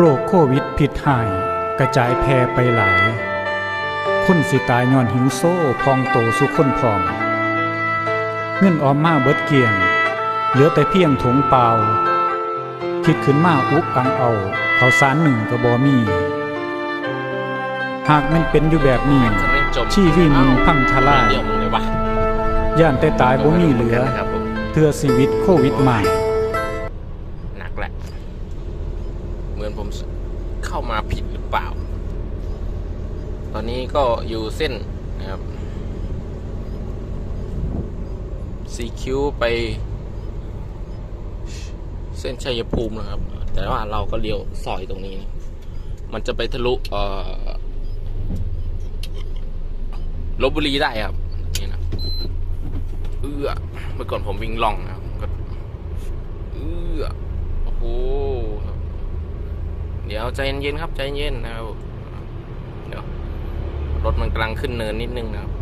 โรคโควิดผิดหาย กระจายแพร่ไปหลาย คนสิตายย้อนหิวโซ่พองโตสุคนพร้อมเงินออมมาเบิดเกียง เหลือแต่เพียงถุงเปล่า คิดขึ้นมาอุกอังเอา เขาสารหนึ่งก็บ่มี หากมันเป็นอยู่แบบนี้ ชีวิตมึงพังทลายย่านแต่ตายบ่มีเหลือเทื่อชีวิตโควิดใหม่ เหมือนผมเข้ามาผิดหรือเปล่า ตอนนี้ก็อยู่เส้นนะครับซีคิวไป เส้นชัยภูมินะครับ แต่ว่าเราก็เลี้ยวซอยตรงนี้นะมันจะไปทะลุเอ่อลบบุรีได้ครับนี่นะเอื้อเมื่อก่อนผมวิ่งล่องนะครับก็เอื้อโอ้โห เดี๋ยวใจเย็นๆครับใจเย็นนะครับเดี๋ยวรถมันกำลังขึ้นเนินนิดนึงนะครับ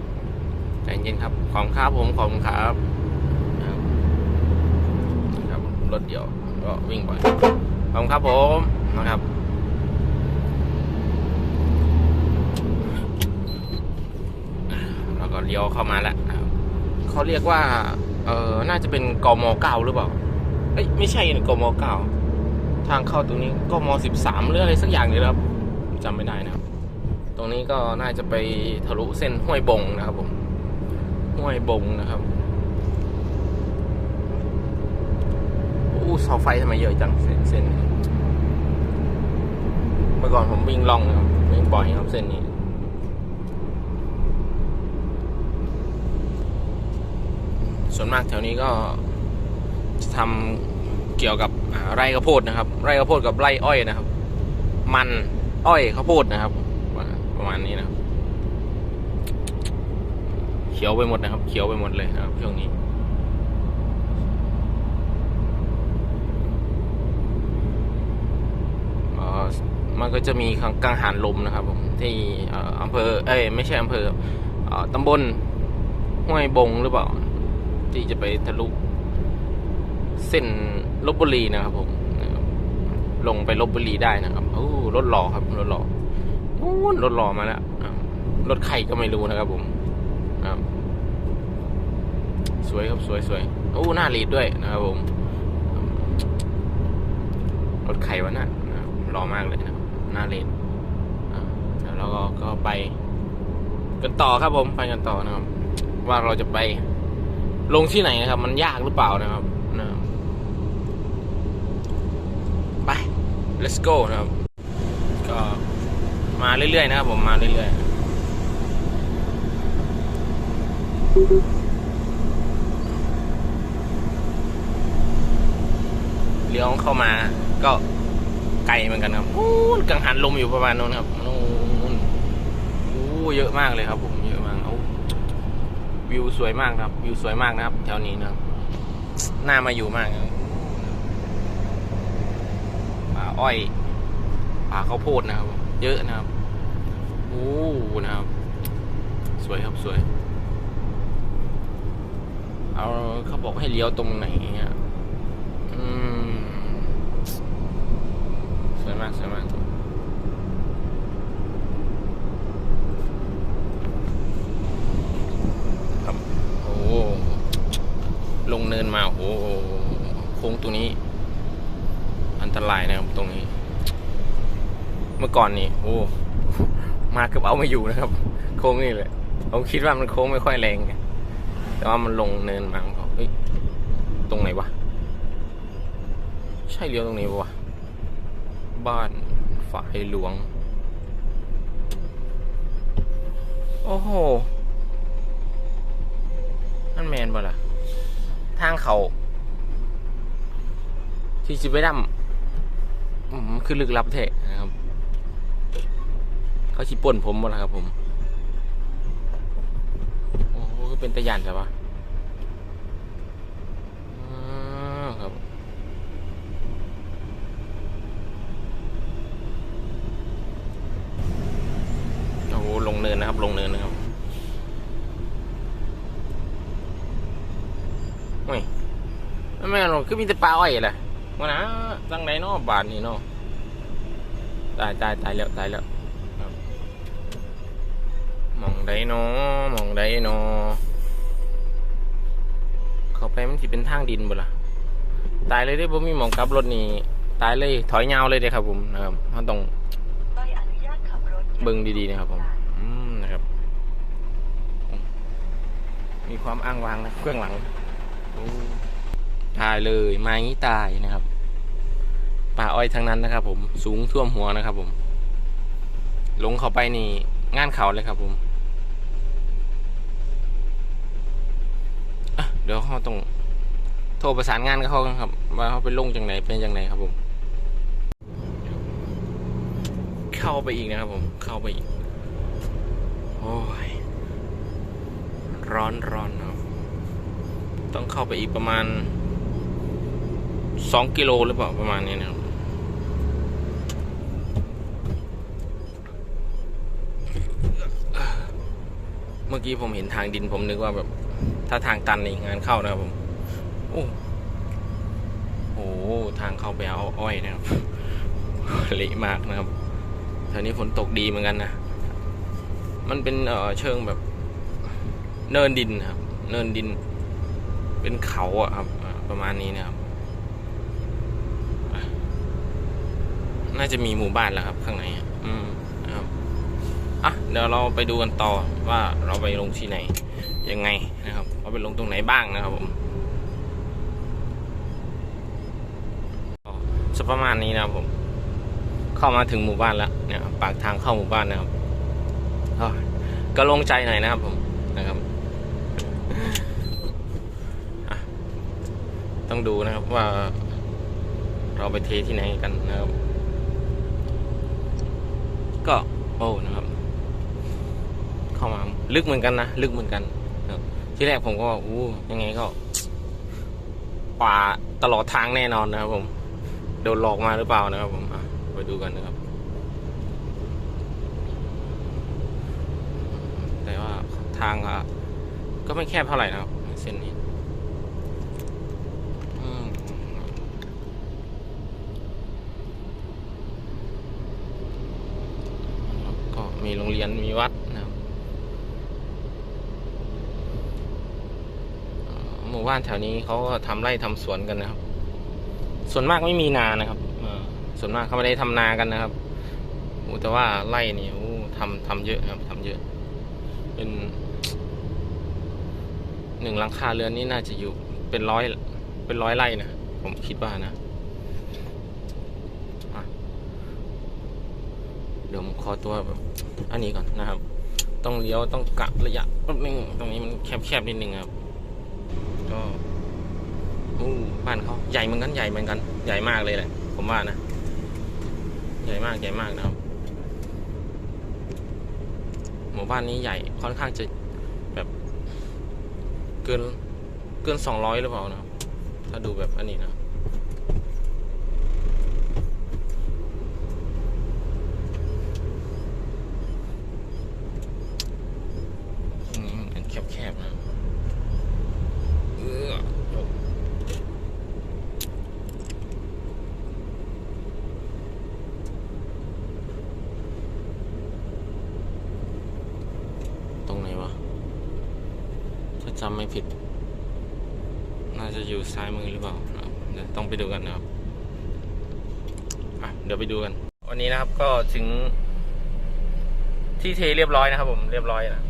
ใจเย็นครับขอบคุณครับผมขอบคุณครับครับรถเดี๋ยวก็วิ่งไปขอบคุณครับผมนะครับแล้วก็เลี้ยวเข้ามาแล้วเขาเรียกว่า เออน่าจะเป็นกมเก้าหรือเปล่าเอ้ยไม่ใช่นะกมเก้า ทางเข้าตรงนี้ก็มสิบสามหรืออะไรสักอย่างนี่ครับจำไม่ได้นะครับ ตรงนี้ก็น่าจะไปทะลุเส้นห้วยบงนะครับผมห้วยบงนะครับอู้เสาไฟทำไมเยอะจังเส้นเส้นเมื่อก่อนผมวิ่งล่องนะครับวิ่งบ่อยครับเส้นนี้ส่วนมากแถวนี้ก็จะทำเกี่ยวกับ ไร่ข้าวโพดนะครับ ไร่ข้าวโพดกับไร่อ้อยนะครับ มันอ้อยข้าวโพดนะครับ ประมาณนี้นะครับ เขียวไปหมดนะครับ เขียวไปหมดเลยนะครับช่วงนี้มันก็จะมีกังหันลมนะครับผมที่อำเภอเอ้ยไม่ใช่อำเภออตำบลห้วยบงหรือเปล่า ที่จะไปทะลุเส้น ลบบุรีนะครับผมลงไปลบบุรีได้นะครับโอ้รถหล่อครับรถหล่อโอ้รถหล่อมาแล้วรถใครก็ไม่รู้นะครับผมครับสวยครับสวยสวยโอ้หน้ารีดด้วยนะครับผมรถไขวะนะนะรอมากเลยนะหน้าเลนแล้วก็ก็ไป กันต่อครับผมไปกันต่อนะครับ ว่าเราจะไป ลงที่ไหนนะครับ มันยากหรือเปล่านะครับนะครับไป let's go นะครับ ก็มาเรื่อยๆนะครับผมมาเรื่อยๆ เลี้ยวเข้ามาก็ไกลเหมือนกันครับนู้นกังหันลมอยู่ประมาณนู้นครับนู้นโอ้เยอะมากเลยครับผมเยอะมากโอ้วิวสวยมากครับ วิวสวยมากนะครับ แถวนี้นะน่ามาอยู่มากครับป่า อ้อยป่าข้าวโพดนะครับ เยอะนะครับโอ้นะครับ สวยครับสวย เอาเขาบอกให้เลี้ยวตรงไหนอะอืมสวยมากสวยมากครับโอ้ลงเนินมาโอ้โค้งตรงนี้ อันตรายนะครับ ก่อนนี่โอ้มาเกือบเอาไม่อยู่นะครับ โค้งนี่เลยผมคิดว่ามันโค้งไม่ค่อยแรงแต่ว่ามันลงเนินมาผมก็เฮ้ยตรงไหนวะใช่เลี้ยวตรงนี้ปะวะบ้านฝ่ายหลวง โอ้โหนั่นแมนบ่ล่ะ ทางเขา ที่จิไปดำอืมคือลึกลับแท้นะครับ เขาชิป่นผมหมดแล้วครับผม โอ้โหก็เป็นตะยันใช่ปะอ่าครับ โอ้โหลงเนินนะครับ ลงเนินนะครับโอ้ยไม่ไม่หรอกคือมีแต่ปลาอ้อยแหละวันะจังไหนเนาะบาทนี่เนาะตายตายตายแล้วตายแล้ว มองได้เนอมองได้เนอเขาไปมันที่เป็นทางดินบ่ล่ะตายเลยได้บ่มีหมองกลับรถนี่ตายเลยถอยยาวเลยเด้ครับผมนะครับมันต้องเบิ่งดีๆนะครับผมอืมนะครับ มีความอ้างวางนะเครื่องหลังตายเลยไม้ตายนะครับป่าอ้อยทั้งนั้นนะครับ ผมสูงท่วมหัวนะครับ ผม ลงเข้าไปนี่ งานเขาเลยครับผมเดี๋ยวเขาต้องโทรประสานงานกับเขาครับ ว่าเขาไปลงจังไหนเป็นจังไหนครับผม เข้าไปอีกนะครับผม เข้าไปอีก โอ้ย ร้อนร้อนครับต้องเข้าไปอีกประมาณสองกิโลหรือเปล่าประมาณนี้นะครับ เมื่อกี้ผมเห็นทางดินผมนึกว่าแบบ ถ้าทางตันนี่งานเข้านะครับผมโอ้โหทางเข้าไปเอาอ้อยนะครับเละมากนะครับแถวนี้ฝนตกดีเหมือนกันนะมันเป็นเออเชิงแบบ เนินดินครับ เนินดิน เป็นเขาอะครับ ประมาณนี้นะครับ น่าจะมีหมู่บ้านแล้วครับ ข้างในอืม อะเดี๋ยวเราไปดูกันต่อว่าเราไปลงที่ไหนยังไงนะครับว่าไปลงตรงไหนบ้างนะครับผมจะประมาณนี้นะครับผม เข้ามาถึงหมู่บ้านแล้วเนี่ยปากทางเข้าหมู่บ้านนะครับก็ก็โลงใจหน่อยนะครับผมนะครับต้องดูนะครับว่า เราไปเทที่ไหนกันนะครับ ก็โอ้นะครับ ลึกเหมือนกันนะลึกเหมือนกันครับที่แรกผมก็ว่าอู้ยังไงก็ป่าตลอดทางแน่นอนนะครับ ผม โดนหลอกมาหรือเปล่านะครับ ผมไปดูกันนะครับ แต่ว่าทางอะก็ไม่แคบเท่าไหร่นะครับ เส้นนี้ก็มีโรงเรียนมีวัดนะครับเอ่อ หมู่บ้านแถวนี้เขาก็ทำไร่ทำสวนกันนะครับ ส่วนมากไม่มีนานะครับส่วนมากเขาไม่ได้ทำนากันนะครับโอ้แต่ว่าไร่นี่โอ้ทำทำเยอะครับทำเยอะ เป็นหนึ่งหลังคาเรือนนี่น่าจะอยู่เป็นร้อย เป็นร้อยไร่นะผมคิดว่านะะเดี๋ยวผมขอตัวแบบอันนี้ก่อนนะครับ ต้องเลี้ยวต้องกะระยะแป๊บนึงตรงนี้มันแคบๆนิดนึงครับ ก็อู้บ้านเขาใหญ่เหมือนกันใหญ่เหมือนกันใหญ่มากเลยแหละ ผมว่านะ ใหญ่มากใหญ่มากนะครับ หมู่บ้านนี้ใหญ่ค่อนข้างจะแบบเกินเกินสองร้อยหรือเปล่านะครับถ้าดูแบบอันนี้นะอืมมันแคบๆนะเออ ตรงไหนวะ ถ้า จำไม่ผิด น่าจะอยู่ซ้ายมือหรือเปล่าเดี๋ยวต้องไปดูกันนะครับอะเดี๋ยวไปดูกัน วันนี้นะครับก็ถึง ที่เทเรียบร้อยนะครับ ผมเรียบร้อยนะ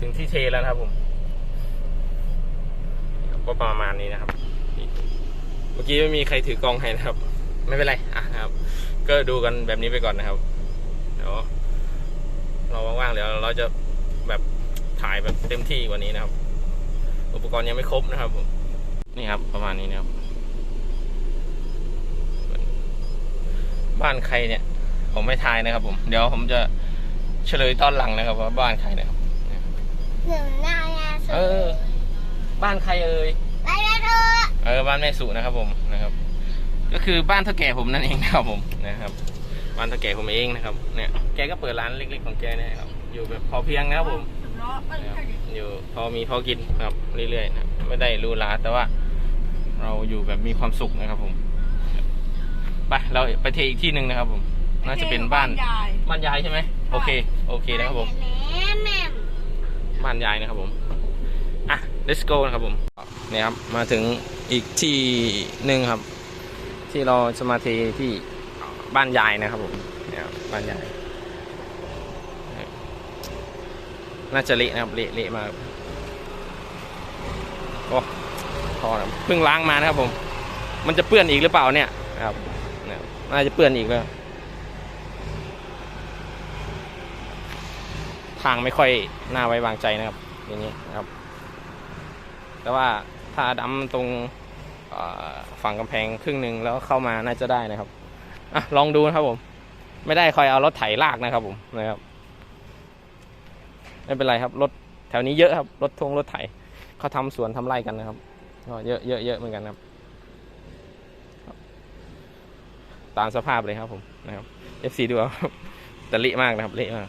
ถึงที่เทแล้วนะครับ ผม ก็ประมาณนี้นะครับ เมื่อกี้ไม่มีใครถือกล้องให้นะครับ ไม่เป็นไรอะครับ ก็ดูกันแบบนี้ไปก่อนนะครับเดี๋ยวเราว่างๆเดี๋ยวเราจะแบบถ่ายแบบเต็มที่กว่านี้นะครับ อุปกรณ์ยังไม่ครบนะครับผมนี่ครับประมาณนี้นะครับ บ้านใครเนี่ย ผมไม่ทายนะครับ ผม เดี๋ยวผมจะเฉลยตอนหลังนะครับ ว่าบ้านใครนะครับหนึ่งหน้ายาสุเออ บ้านใครเอ่ยไปแล้วเถอะเออบ้านแม่สุนะครับ ผมนะครับ ก็คือบ้านเท่าแก่ผมนั่นเองนะครับผมนะครับ บ้านเท่าแก่ผมเองนะครับ เนี่ยแกก็เปิดร้านเล็กๆของแกเนี่ยครับอยู่แบบพอเพียงนะครับผมนะครับ อยู่พอมีพอกินครับเรื่อยๆนะครับไม่ได้หรูหราแต่ว่า เราอยู่แบบมีความสุขนะครับผมไปเราไปเทอีกที่หนึ่งนะครับผม น่าจะเป็นบ้านยายบ้านยายใช่ไหมโอเค โอเคนะครับผมแม่แม่บ้านยายนะครับผมอะ let's go นะครับผมเนี่ยครับมาถึงอีกที่หนึ่งครับ ที่เราจะมาเทที่บ้านยายนะครับผมเนี่ยครับบ้านยาย น่าจะเละนะครับเละเละมากโอ้พอแล้วเพิ่งล้างมานะครับผม มันจะเปื้อนอีกหรือเปล่าเนี่ยนะครับน่าจะเปื้อนอีกแล้วทางไม่ค่อยน่าไว้วางใจนะครับอย่างนี้นะครับ แต่ว่าถ้าดำตรงฝั่งกำแพงครึ่งหนึ่งแล้วเข้ามาน่าจะได้นะครับอะลองดูนะครับผม ไม่ได้คอยเอารถไถลากนะครับผมนะครับ ไม่เป็นไรครับรถแถวนี้เยอะครับรถทงรถไถเขาทำสวนทำไร่กันนะครับก็เยอะเยอะเยอะเหมือนกันครับ ตามสภาพเลยครับผมนะครับ FC ดูอาครับแต่ละมากนะครับเละมาก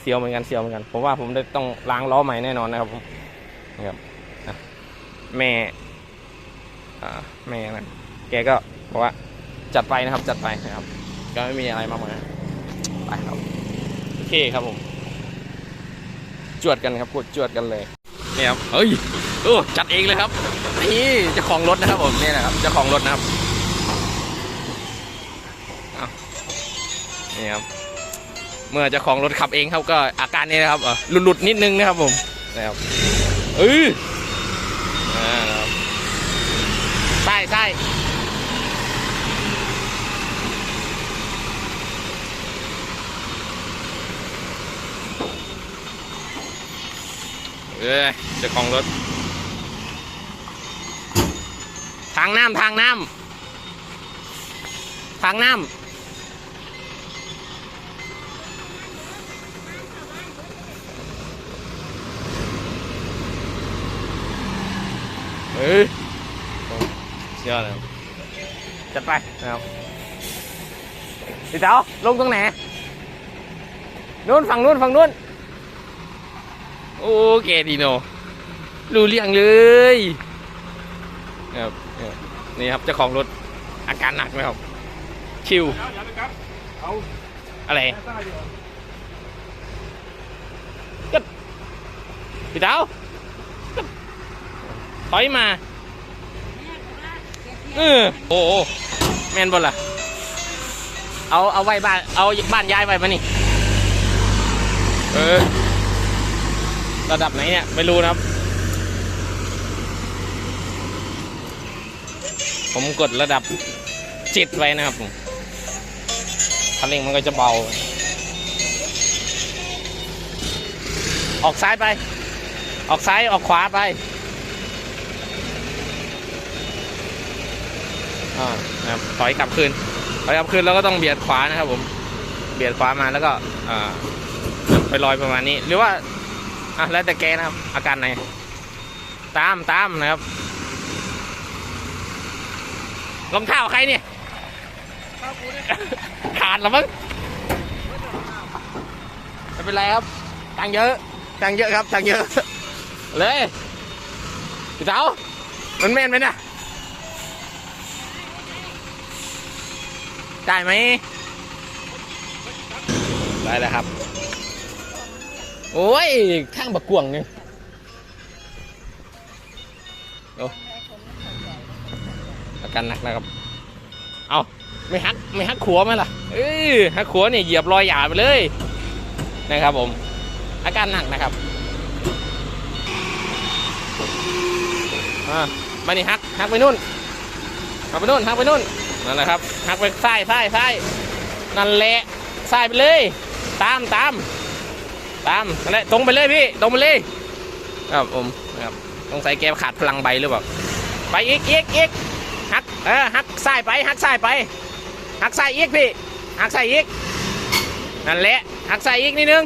เสียวเหมือนกันเสียวเหมือนกันผมว่าผมได้ต้องล้างล้อใหม่แน่นอนนะครับผมนะครับแม่แม่นะแกก็บอกว่าจัดไปนะครับ จัดไปนะครับ ก็ไม่มีอะไรมากมายไปครับ เคครับผม จวดกันครับกดจวดกันเลยนี่ครับเฮ้ยโอ้จัดเองเลยครับนี่เจ้าของรถนะครับผมนี่นะครับเจ้าของรถนะครับเอานี่ครับเมื่อเจ้าของรถขับเองครับก็อาการนี้นะครับเออหลุดๆนิดนึงนะครับผมนะครับเอออ่านะครับใช่ใช่ เออเจ้าของรถ ทางน้ำทางน้ำทางน้ำเฮ้ยเชื่อเลยจัดไปนะครับพี่เต๋าลงตรงไหนนู้นฝั่งนู้นฝั่งนู้น โอเคดีโนรู้เรื่องเลยครับนี่ครับเจ้าของรถอาการหนักไหมครับ ชิวอะไรก็พี่เต๋าถอยมาเออโอ้โหแมนบนล่ะ เอาเอาไว้บ้าน เอาบ้านย้ายไว้มานี่ เออ ระดับไหนเนี่ยไม่รู้นะครับ ผมกดระดับจิตไว้นะครับคันเร่งมันก็จะเบา ออกซ้ายไป ออกซ้ายออกขวาไปอ่านะครับถอยกลับคืนถอยกลับคืนแล้วก็ต้องเบียดขวานะครับผม เบียดขวามาแล้วก็อ่าไปลอยประมาณนี้หรือว่า อะแล้วแต่แกนะครับ อาการไหน ตามตามนะครับรองเท้าใครเนี่ยขาดแล้วมั้งไม่เป็นไรครับ ตังเยอะ ตังเยอะครับ ตังเยอะ เลยพี่เต๋ามันแม่นไหมนะได้ไหม ได้แล้วครับ โอ้ยข้างบักกวงนี่โอ้อาการหนักนะครับ เอาไม่ฮักไม่ฮักขัวไหมล่ะ เอ้ยฮักขัวเนี่ยเหยียบรอยหยาไปเลย นะครับผม อาการหนักนะครับมานี่ฮักฮักไปนู่นฮักไปนู่นฮักไปนู่นนั่นแหละครับหักไปซ้ายซ้ายซ้ายนั่นแหละซ้ายไปเลย ตามตาม ตามนั่นแหละตรงไปเลยพี่ตรงไปเลยครับผมนะครับต้องใส่แกขาดพลังใบหรือเปล่าไปอีกอีกอีกหักเออหักซ้ายไปหักซ้ายไปหักซ้ายอีกพี่หักซ้ายอีกนั่นแหละหักซ้ายอีกนิดนึง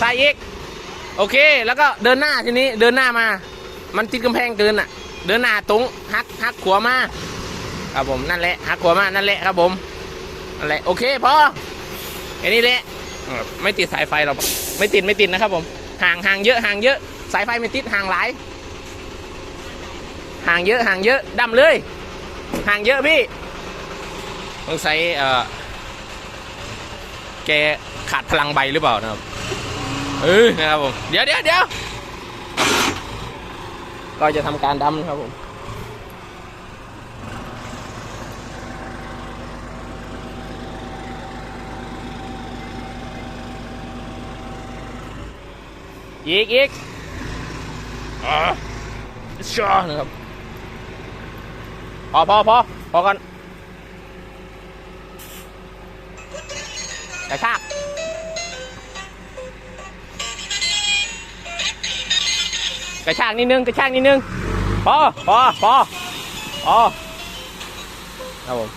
ซ้ายอีกโอเค แล้วก็เดินหน้าทีนี้เดินหน้ามา มันติดกำแพงเกินอะ เดินหน้าตรงหักหักขวามาครับผมนั่นแหละหักหัวมานั่นแหละครับผมนั่นแหละโอเคพอแค่นี้แหละ ไม่ติดสายไฟหรอกไม่ติดไม่ติดนะครับผมห่างห่างเยอะห่างเยอะสายไฟไม่ติดห่างหลายห่างเยอะห่างเยอะดำเลยห่างเยอะพี่ต้องใช้เอ่อแกขาดพลังใบหรือเปล่านะครับเออนะครับผมเดี๋ยวเดี๋ยวเดี๋ยวก็จะทำการดำนะครับผม อีกอีกอ่าชอนะครับพอพอพอพอกันกระชากกระชากนิดนึงกระชากนิดนึงพอพอพอพอครับผม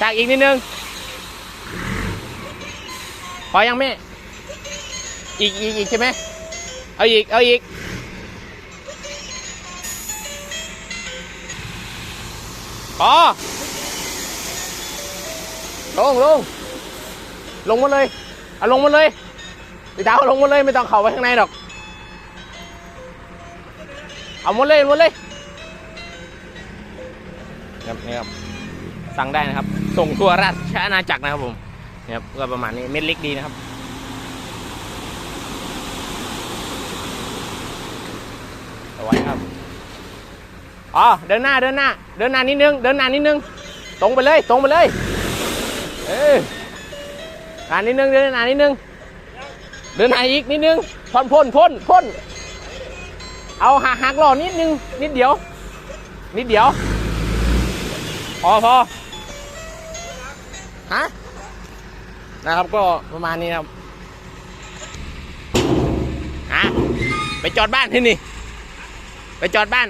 ชากอีกนิดนึงพอยังแม่อีกอีกอีกใช่ไหม เอาอีก เอาอีก พอ ลงลง ลงมาเลยเอาลงมาเลยพี่ดาวลงมาเลย ไม่ต้องเข้าไปข้างในหรอก เอาหมดเลยหมดเลยครับนี่ครับ สั่งได้นะครับ ส่งทั่วราชอาณาจักรนะครับผม นี่ครับก็ประมาณนี้ เม็ดเล็กดีนะครับ เอาไว้ครับ อ๋อเดินหน้าเดินหน้า เดินหน้านิดนึง เดินหน้านิดนึง ตรงไปเลย ตรงไปเลย เออหน้านิดนึง เดินหน้านิดนึง เดินหน้าอีกนิดนึงพ่นพ่นพ่นพ่น เอาหักหักหล่อนิดนึง นิดเดียว นิดเดียว พอพอฮะ นะครับก็ประมาณนี้ครับอะไปจอดบ้านที่นี่ ไปจอดบ้าน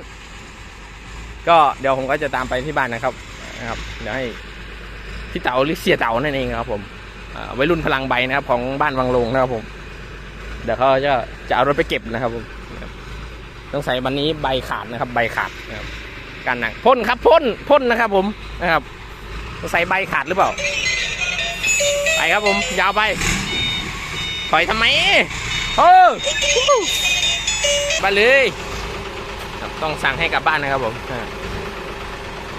ก็เดี๋ยวผมก็จะตามไปที่บ้านนะครับนะครับเดี๋ยวให้พี่เต๋าหรือเสียเต๋านั่นเองครับผมวัยรุ่นพลังใบนะครับ ของบ้านวังลงนะครับผมเดี๋ยวเขาจะจะเอารถไปเก็บนะครับผมต้องใส่วันนี้ใบขาดนะครับ ใบขาดนะครับการหนักพ่นครับพ่นพ่นนะครับ ผมนะครับใส่ใบขาดหรือเปล่าไปครับผม ยาวไปถอยทำไมเออไปเลยต้องสั่งให้กลับบ้านนะครับผม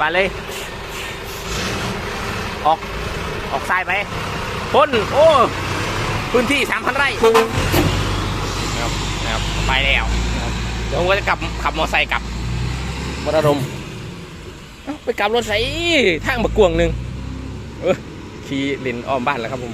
มาเลย ออก ออกซ้ายไปพ้นโอ้ พื้นที่สามพันไร่นะครับนะครับไปแล้วนะครับเดี๋ยวผมก็จะกลับขับมอเตอร์ไซค์กลับมรดมเอ้าไปกลับรถไถทางบะกวงหนึ่งเออขี่เลนอ้อมบ้านแล้วครับผม